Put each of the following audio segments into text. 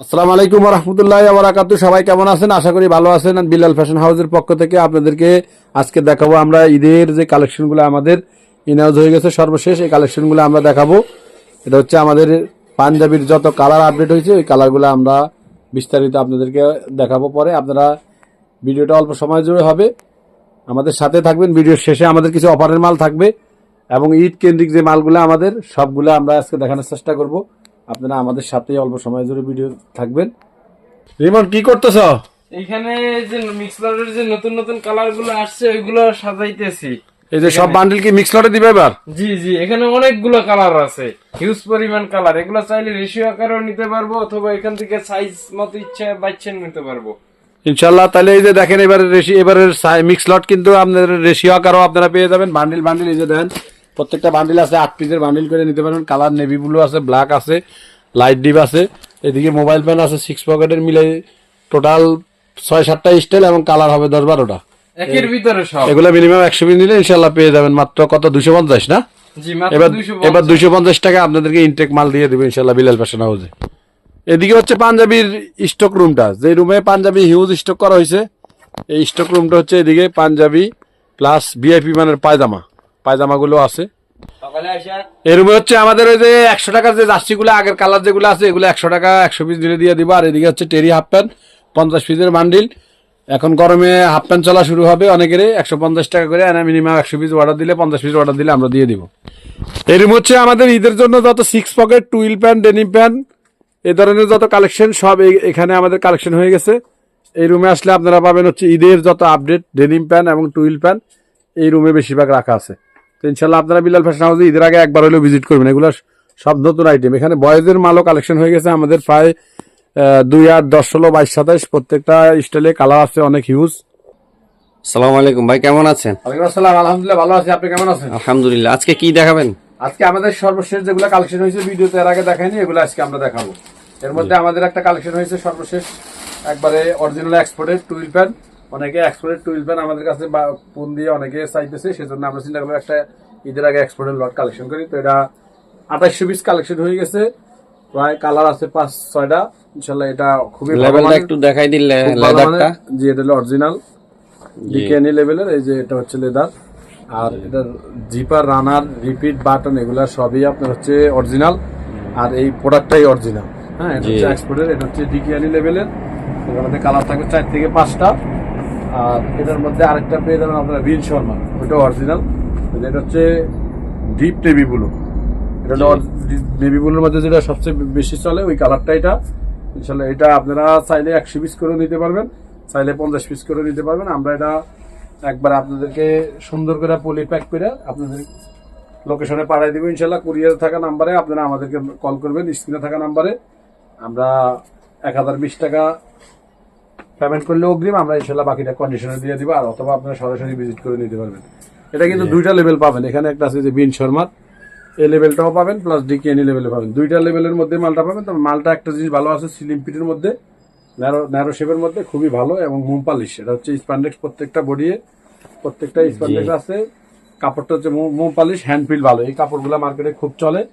আসসালামু আলাইকুম রহমতুল্লাহ আবরাকাতু সবাই কেমন আছেন? আশা করি ভালো আছেন। বিলাল ফ্যাশন হাউসের পক্ষ থেকে আপনাদেরকে আজকে দেখাবো আমরা ঈদের যে কালেকশনগুলো আমাদের ইনাউজ হয়ে গেছে, সর্বশেষ এই কালেকশনগুলো আমরা দেখাবো। এটা হচ্ছে আমাদের পাঞ্জাবির যত কালার আপডেট হয়েছে, ওই কালারগুলো আমরা বিস্তারিত আপনাদেরকে দেখাবো পরে। আপনারা ভিডিওটা অল্প সময় জুড়ে হবে। আমাদের সাথে থাকবেন। ভিডিওর শেষে আমাদের কিছু অফারের মাল থাকবে। এবং ঈদ কেন্দ্রিক যে মালগুলো আমাদের, সবগুলো আমরা আজকে দেখানোর চেষ্টা করব। আপনারা আমাদের সাথে অল্প সময় জুড়ে ভিডিও থাকবেন। রিমন কি করতেছ? এইখানে যে মিক্সারের যে নতুন নতুন কালারগুলো আসছে ওইগুলো সাজাইতেছি। এই যে সব বান্ডিল কি মিক্স লটে দিবে এবার? জি জি এখানে অনেকগুলো কালার আছে। হিউজ পরিমাণ কালার। এগুলো চাইলে রেশিও আকারেও নিতে পারব অথবা এখান থেকে সাইজ মতো ইচ্ছা বাচ্চা নিতে পারব। ইনশাল্লাহ তাহলে এই যে দেখেন এবারে রেশি এবারের মিক্স লট কিন্তু আপনাদের রেশিও আকারও আপনারা পেয়ে যাবেন। বান্ডিল বান্ডিল এই যে দেন প্রত্যেকটা বান্ডিল আছে আট পিসের বান্ডিল করে নিতে পারবেন কালার নেভি ব্লু আছে ব্ল্যাক আছে লাইট ডিপ আছে। এদিকে মোবাইল প্যান আছে সিক্স পকেটের মিলে টোটাল ছয় সাতটা স্টাইল এবং কালার হবে দশ বারোটা। একের ভিতরে সব। এগুলো মিনিমাম একশো পিস নিলে ইনশাল্লাহ পেয়ে যাবেন মাত্র কত? দুশো পঞ্চাশ না? এবার এবার দুইশো পঞ্চাশ টাকা আপনাদেরকে ইনটেক মাল দিয়ে দেবে ইনশাল্লাহ বিলাল ফ্যাশন হাউসে এদিকে হচ্ছে পাঞ্জাবির স্টক রুমটা যে রুমে পাঞ্জাবি হিউজ স্টক করা হয়েছে এই স্টক রুমটা হচ্ছে এদিকে পাঞ্জাবি প্লাস ভিআইপি মানের পায়জামা। পায়জামাগুলো আছে। এই রুমে হচ্ছে আমাদের ওই যে একশো টাকার যে জার্সিগুলো আগের কালার যেগুলো আছে এগুলো একশো টাকা একশো পিস দিলে দিয়ে দিব। আর এদিকে হচ্ছে টেরি হাফ প্যান্ট পঞ্চাশ পিসের বান্ডিল। এখন গরমে হাফ প্যান্ট চলা শুরু হবে অনেকেরই। একশো পঞ্চাশ টাকা করে মিনিমাম একশো পিস অর্ডার দিলে পঞ্চাশ পিস অর্ডার দিলে আমরা দিয়ে দিব। এই রুম হচ্ছে আমাদের ঈদের জন্য যত six pocket twill pant denim pant এ ধরনের যত কালেকশন সব এখানে আমাদের কালেকশন হয়ে গেছে। এই রুমে আসলে আপনারা পাবেন হচ্ছে ঈদের যত আপডেট ডেনিম প্যান্ট এবং টুইল প্যান্ট এই রুমে বেশিরভাগ রাখা আছে। তো ইনশাল্লাহ আপনারা বিলাল ফ্যাশন হাউসে ঈদের আগে একবার হলেও ভিজিট করবেন। এগুলো সব নতুন আইটেম এখানে বয়েজের মালও কালেকশন হয়ে গেছে। আমাদের প্রায় দুই আট দশ ষোলো বাইশ সাতাইশ প্রত্যেকটা স্টাইলে কালার আছে অনেক হিউজ সালাম আলাইকুম ভাই কেমন আছেন? আসসালাম। আলহামদুলিল্লাহ ভালো আছি। আপনি কেমন আছেন? আলহামদুলিল্লাহ। আজকে কি দেখাবেন? আজকে আমাদের সর্বশেষ যেগুলো কালেকশন হয়েছে ভিডিওতে এর আগে দেখাইনি এগুলো আজকে আমরা দেখাবো। এর মধ্যে আমাদের একটা কালেকশন হয়েছে সর্বশেষ একবারে অরিজিনাল এক্সপোর্টেড টুইল প্যান অনেকে এক্সপোর্টেড টুইল প্যান আমাদের কাছে ফোন দিয়ে অনেকে চাইতেছে সেজন্য আমরা চিন্তা করব একটা ঈদের আগে এক্সপোর্টেড লট কালেকশন করি। তো এটা আঠাশশো পিস কালেকশন হয়ে গেছে। প্রায় কালার আছে পাঁচ ছয়টা। ইনশাল্লাহ এটা খুবই লেভেলটা একটু দেখাই দিলে লেদারটা জি এটা হলো অরিজিনাল ডিকেনি লেভেলের এই যে এটা হচ্ছে লেদার আর এটার জিপার রানার রিপিট বাটন এগুলা সবই আপনার হচ্ছে অরিজিনাল আর এই প্রোডাক্টটাই অরিজিনাল হ্যাঁ এটা হচ্ছে এক্সপোর্টের এটা হচ্ছে ডিকিয়ানি লেভেলের মধ্যে কালার থাকবে চার থেকে পাঁচটা। আর এটার মধ্যে আরেকটা পেয়ে যাবেন আপনার রিন শর্মা। ওইটা অরিজিনাল এটা হচ্ছে ডিপ নেভি ব্লু এটা নেভি ব্লুর মধ্যে যেটা সবচেয়ে বেশি চলে ওই কালারটা এটা। ইনশাল্লাহ এটা আপনারা চাইলে একশো পিস করে নিতে পারবেন চাইলে পঞ্চাশ পিস করে নিতে পারবেন। আমরা এটা একবার আপনাদেরকে সুন্দর করে পলি প্যাক করে আপনাদের লোকেশনে পাঠিয়ে দিব। ইনশাল্লাহ কুরিয়ার থাকা নাম্বারে আপনারা আমাদেরকে কল করবেন স্ক্রিনে থাকা নাম্বারে আমরা এক হাজার বিশ টাকা পেমেন্ট করলে অগ্রিম আমরা ইনশাল্লাহ বাকিটা কন্ডিশনে দিয়ে দিব আর অথবা আপনারা সরাসরি ভিজিট করে নিতে পারবেন। এটা কিন্তু দুইটা লেভেল পাবেন। এখানে একটা আছে যে বিন শর্মার এই লেভেলটাও পাবেন প্লাস ডিকেএনই লেভেলে পাবেন। দুইটা লেভেলের মধ্যে মালটা পাবেন তবে মালটা একটা জিনিস ভালো আছে সিলিম পিটের মধ্যে ন্যারো ন্যারো শেপের মধ্যে খুবই ভালো এবং মোম পালিশ। এটা হচ্ছে স্পান্ডেক্স প্রত্যেকটা বডিয়ে প্রত্যেকটা স্পান্ডেক্স আছে। কাপড়টা হচ্ছে মোম- পালিশ হ্যান্ড ফিল ভালো। এই কাপড়গুলো মার্কেটে খুব চলে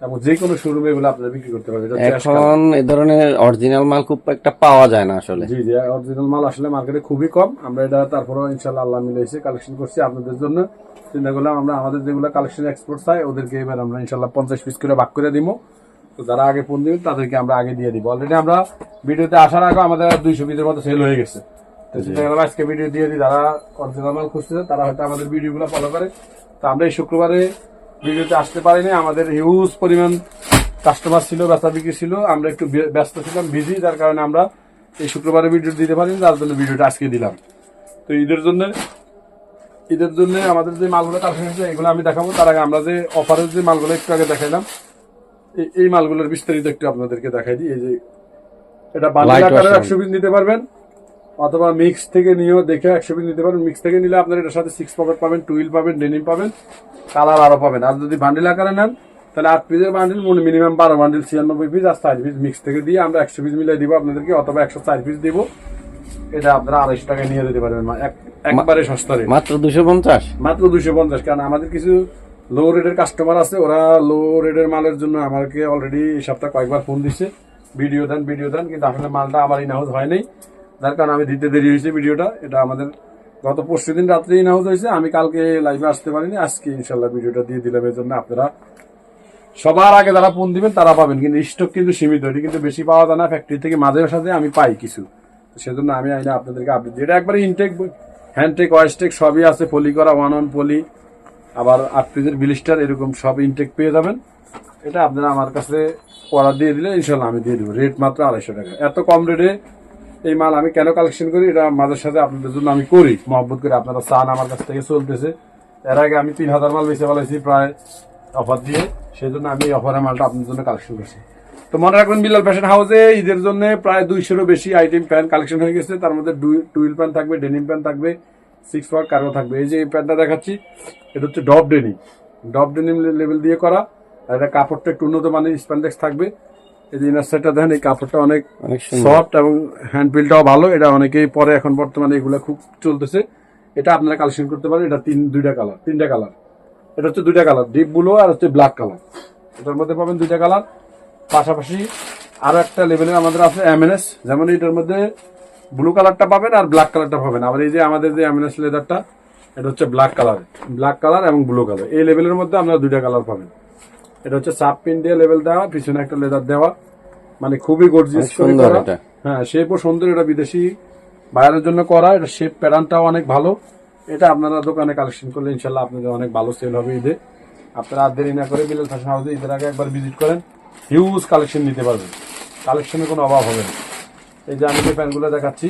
এবং যে কোনো শোরুমে এগুলো আপনারা বিক্রি করতে পারবেন। এখন এ ধরনের অরিজিনাল মাল খুব একটা পাওয়া যায় না আসলে। জি জি অরিজিনাল মাল আসলে মার্কেটে খুবই কম। আমরা এটা তারপরেও ইনশাল্লাহ আল্লাহ মিলে এসে কালেকশন করছি আপনাদের জন্য। চিন্তা করলাম আমরা আমাদের যেগুলো কালেকশন এক্সপোর্ট চাই ওদেরকে এবার আমরা ইনশাল্লাহ পঞ্চাশ পিস করে ভাগ করে দিব। তো যারা আগে ফোন দিবেন তাদেরকে আমরা আগে দিয়ে দিব। অলরেডি আমরা ভিডিওতে আসার আগে আমাদের দুইশো পিসের মতো সেল হয়ে গেছে। আজকে ভিডিও দিয়ে দিই যারা অরিজিনাল মাল খুঁজতেছে তারা হয়তো আমাদের ভিডিওগুলো ফলো করে। তো আমরা এই শুক্রবারে ভিডিওতে আসতে পারিনি আমাদের হিউজ পরিমাণ কাস্টমার ছিল বিক্রি ছিল আমরা একটু ব্যস্ত ছিলাম বিজি যার কারণে আমরা এই শুক্রবারে ভিডিও দিতে পারিনি যার জন্য ভিডিওটা আজকে দিলাম। তো ঈদের জন্য ঈদের জন্য আমাদের যে মালগুলো কালেকশন হয়েছে এগুলো আমি দেখাবো তার আগে আমরা যে অফারের যে মালগুলো একটু আগে দেখাইলাম এই- এই মালগুলোর বিস্তারিত একটু আপনাদেরকে দেখাই দিই এই যে এটা আকারে একশো পিস নিতে পারবেন। অথবা মিক্স থেকে নিয়েও দেখে একশো পিস নিতে পারেন। মিক্স থেকে নিলে আপনার এটার সাথে সিক্স পকেট পাবেন টুইল পাবেন ডেনিম পাবেন কালার আরও পাবেন। আর যদি বান্ডিল আকারে নেন তাহলে আট পিসের বান্ডিল মিনিমাম বারো বান্ডিল ছিয়ানব্বই পিস আর চার পিস মিক্স থেকে দিয়ে আমরা একশো পিস মিলিয়ে দিব আপনাদেরকে অথবা একশো চার পিস দিব। এটা আপনারা আড়াইশো টাকায় নিয়ে যেতে পারবেন। এক- একবারে সস্তা rate। মাত্র দুশো পঞ্চাশ? মাত্র দুশো পঞ্চাশ কারণ আমাদের কিছু লো রেটের কাস্টমার আছে ওরা লো রেটের মালের জন্য আমাকে অলরেডি এই সপ্তাহ কয়েকবার ফোন দিচ্ছে ভিডিও দেন ভিডিও দেন কিন্তু আসলে মালটা আমার ইন হাউস হয়নি যার কারণে আমি দিতে দেরি হয়েছে ভিডিওটা। এটা আমাদের গত পরশু দিন রাত্রে ইন হয়েছে। আমি কালকে লাইভে আসতে পারিনি। আজকে ইনশাল্লাহ ভিডিওটা দিয়ে দিলাম। এর জন্য আপনারা সবার আগে যারা ফোন দিবেন, তারা পাবেন। কিন্তু স্টক কিন্তু সীমিত। এটি কিন্তু বেশি পাওয়া যায় না। ফ্যাক্টরি থেকে মাঝে সাথে আমি পাই কিছু। সেজন্য আমি আইনা আপনাদেরকে আপডেট এটা একবারে ইনটেক হ্যান্ডটেক ওয়েস্টেক সবই আছে। পলি করা ওয়ান অন পলি আবার আট পিসের বিলিস্টার এরকম সব ইনটেক পেয়ে যাবেন। এটা আপনারা আমার কাছে অর্ডার দিয়ে দিলে ইনশাল্লাহ আমি দিয়ে দেবো। রেট মাত্র আড়াইশো টাকা। এত কম রেটে এই মাল আমি কেন কালেকশন করি? এটা মাঝের সাথে আপনাদের জন্য আমি করি। মহব্বত করে আপনারা চান আমার কাছ থেকে চলতেছে। এর আগে আমি তিন হাজার মাল বেঁচে ফেলাইছি প্রায় অফার দিয়ে। সেই জন্য আমি এই অফারের মালটা আপনাদের জন্য কালেকশন করছি। তো মনে রাখবেন বিলাল ফ্যাশন হাউসে ঈদের জন্য প্রায় দুইশোরও বেশি আইটেম প্যান্ট কালেকশন হয়ে গেছে। তার মধ্যে টুইল প্যান্ট থাকবে ডেনিম প্যান্ট থাকবে সিক্স ওয়ার্ক কারও থাকবে। এই যে এই প্যান্টটা দেখাচ্ছি, এটা হচ্ছে ডব ডেনিম ডব ডেনিম লেভেল দিয়ে করা। আর এটা কাপড়টা একটু উন্নত মানের স্প্যান্ডেক্স থাকবে। এই যে ইনার সাইডটা দেখেন এই কাপড়টা অনেক সফট এবং হ্যান্ড ফিলটাও ভালো। এটা অনেকেই পরে এখন বর্তমানে এগুলো খুব চলতেছে। এটা আপনারা কালেকশন করতে পারেন। এটা তিন দুইটা কালার তিনটা কালার এটা হচ্ছে দুইটা কালার ডিপ ব্লু আর হচ্ছে ব্ল্যাক কালার এটার মধ্যে পাবেন দুইটা কালার পাশাপাশি আরও একটা লেভেলের আমাদের আছে এমএনএস যেমন এটার মধ্যে ব্লু কালারটা পাবেন আর ব্ল্যাক কালারটা পাবেন। আবার এই যে আমাদের যে এমএনএস লেদারটা এটা হচ্ছে ব্ল্যাক কালার ব্ল্যাক কালার এবং ব্লু কালার এই লেভেলের মধ্যে আপনারা দুইটা কালার পাবেন। এটা হচ্ছে সাব পিন দিয়ে লেভেল দেওয়া পিছনে একটা লেদার দেওয়া। মানে খুবই গর্জিয়াস সুন্দর এটা। হ্যাঁ শেপও সুন্দর এটা বিদেশি বাইরের জন্য করা এটা শেপ প্যাটার্নটাও অনেক ভালো। এটা আপনারা দোকানে কালেকশন করলে ইনশাল্লাহ আপনাদের অনেক ভালো সেল হবে ঈদে। আপনারা আর দেরি না করে বিলাল ফ্যাশন হাউসে ঈদের আগে একবার ভিজিট করেন হিউজ কালেকশন নিতে পারবেন। কালেকশনের কোনো অভাব হবে না। এই যে আমি যে প্যান্টগুলো দেখাচ্ছি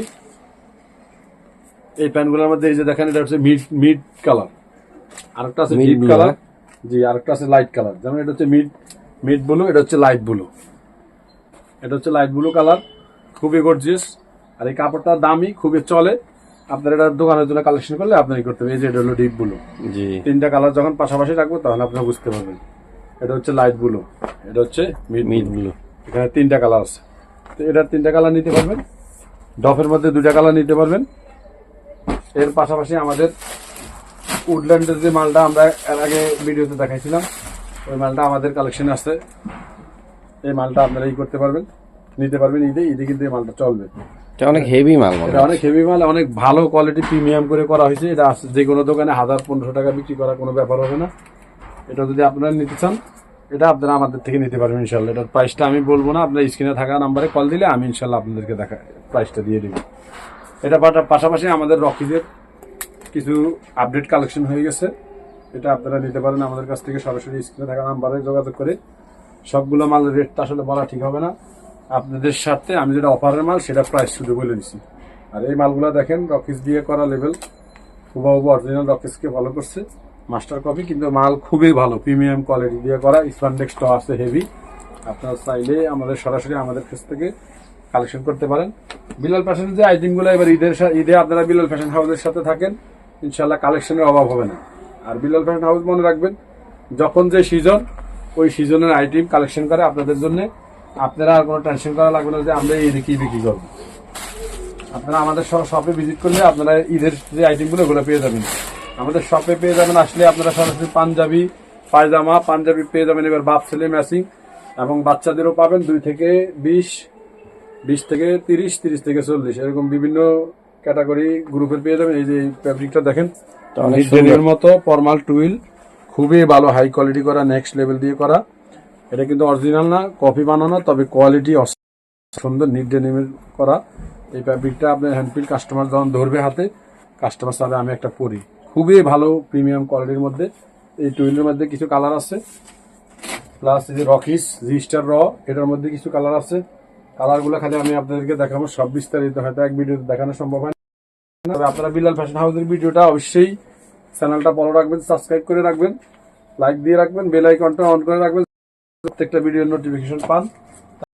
এই প্যান্টগুলোর মধ্যে এই যে দেখেন এটা হচ্ছে মিড মিড কালার আরেকটা আছে ডিপ কালার? জি আরেকটা আছে লাইট কালার যেমন এটা হচ্ছে মিড মিড ব্লু এটা হচ্ছে লাইট ব্লু এটা হচ্ছে লাইট ব্লু কালার খুবই গর্জিয়াস আর এই কাপড়টা দামি খুবই চলে। আপনার এটা দোকানের জন্য কালেকশন করলে আপনারই করতে হবে এই যে এটা হলো ডিপ ব্লু জি। তিনটা কালার যখন পাশাপাশি রাখব তখন আপনারা বুঝতে পারবেন। এটা হচ্ছে লাইট ব্লু এটা হচ্ছে মিড মিড ব্লু ব্লু এখানে তিনটা কালার আছে। তো এটার তিনটা কালার নিতে পারবেন। ডফের মধ্যে দুটা কালার নিতে পারবেন। এর পাশাপাশি আমাদের উডল্যান্ডের যে মালটা আমরা এর আগে ভিডিওতে দেখাইছিলাম ওই মালটা আমাদের কালেকশনে আছে। এই মালটা আপনারা ই করতে পারবেন নিতে পারবেন ঈদে ঈদে কিন্তু এই মালটা চলবে। এটা অনেক হেভি মাল এটা অনেক হেভি মাল অনেক ভালো কোয়ালিটি প্রিমিয়াম করে করা হয়েছে। এটা যে কোনো দোকানে হাজার পনেরোশো টাকা বিক্রি করা কোনো ব্যাপার হবে না। এটা যদি আপনারা নিতে চান এটা আপনারা আমাদের থেকে নিতে পারবেন ইনশাল্লাহ এটার প্রাইসটা আমি বলব না আপনার স্ক্রিনে থাকা নাম্বারে কল দিলে আমি ইনশাল্লাহ আপনাদেরকে দেখা প্রাইসটা দিয়ে দিব। এটা পাশাপাশি আমাদের রকিজের কিছু আপডেট কালেকশন হয়ে গেছে। এটা আপনারা নিতে পারেন আমাদের কাছ থেকে সরাসরি স্ক্রিনে থাকা নাম্বারে যোগাযোগ করে। সবগুলো মালের রেটটা আসলে বলা ঠিক হবে না। আপনাদের সাথে আমি যেটা অফারের মাল, সেটা প্রাইস শুধু বলে দিচ্ছি আর এই মালগুলো দেখেন রকিস দিয়ে করা লেভেল হুবাহুবু অরিজিনাল রকিসকে ফলো করছে। মাস্টার কপি কিন্তু মাল খুবই ভালো। প্রিমিয়াম কোয়ালিটি দিয়ে করা। স্পান্ডেক্সটা আছে হেভি আপনারা চাইলে আমাদের সরাসরি আমাদের কাছ থেকে কালেকশন করতে পারেন। বিলাল ফ্যাশনের যে আইটেমগুলো এবার ঈদের ঈদে আপনারা বিলাল ফ্যাশন হাউসের সাথে থাকেন ইনশাল্লাহ কালেকশনের অভাব হবে না। আর বিলাল ফ্যাশন হাউস মনে রাখবেন, যখন যে সিজন ওই সিজনের আইটেম কালেকশন করে আপনাদের জন্য, আপনারা আর কোনো টেনশন করা লাগবে না যে আমরা ঈদে কি বিক্রি করব। আপনারা আমাদের শপে ভিজিট করলে আপনারা ঈদের যে আইটেমগুলো ওগুলো পেয়ে যাবেন। আমাদের শপে পেয়ে যাবেন, আসলে আপনারা সরাসরি পাঞ্জাবি, পায়জামা, পাঞ্জাবি পেয়ে যাবেন এবার বাপ, ছেলে ম্যাচিং এবং বাচ্চাদেরও পাবেন দুই থেকে বিশ বিশ থেকে তিরিশ তিরিশ থেকে চল্লিশ, এরকম বিভিন্ন ক্যাটাগরি গ্রুপের পেয়ে যাবেন। এই যে ফ্যাব্রিকটা দেখেন এর মতো ফর্মাল টুইল খুবই ভালো হাই কোয়ালিটি করা নেক্সট লেভেল দিয়ে করা। এটা কিন্তু অরিজিনাল না কপি বানানো তবে কোয়ালিটি সুন্দর নিট ডেনিমের করা। এই ফ্যাব্রিকটা আপনার হ্যান্ডপিল কাস্টমার যখন ধরবে হাতে কাস্টমার সাথে আমি একটা পরি। খুবই ভালো প্রিমিয়াম কোয়ালিটির মধ্যে। এই টুইলের মধ্যে কিছু কালার আছে। প্লাস এই যে রকিস রিস্টার র এটার মধ্যে কিছু কালার আছে। কালারগুলো খালি আমি আপনাদেরকে দেখাবো, সব বিস্তারিত হয়তো এক ভিডিওতে দেখানো সম্ভব হয় না। তবে আপনারা বিলাল ফ্যাশন হাউসের ভিডিওটা অবশ্যই চ্যানেলটা ফলো রাখবেন সাবস্ক্রাইব করে রাখবেন লাইক দিয়ে রাখবেন বেল আইকনটা অন করে রাখবেন, প্রত্যেকটা ভিডিওর নোটিফিকেশন পান।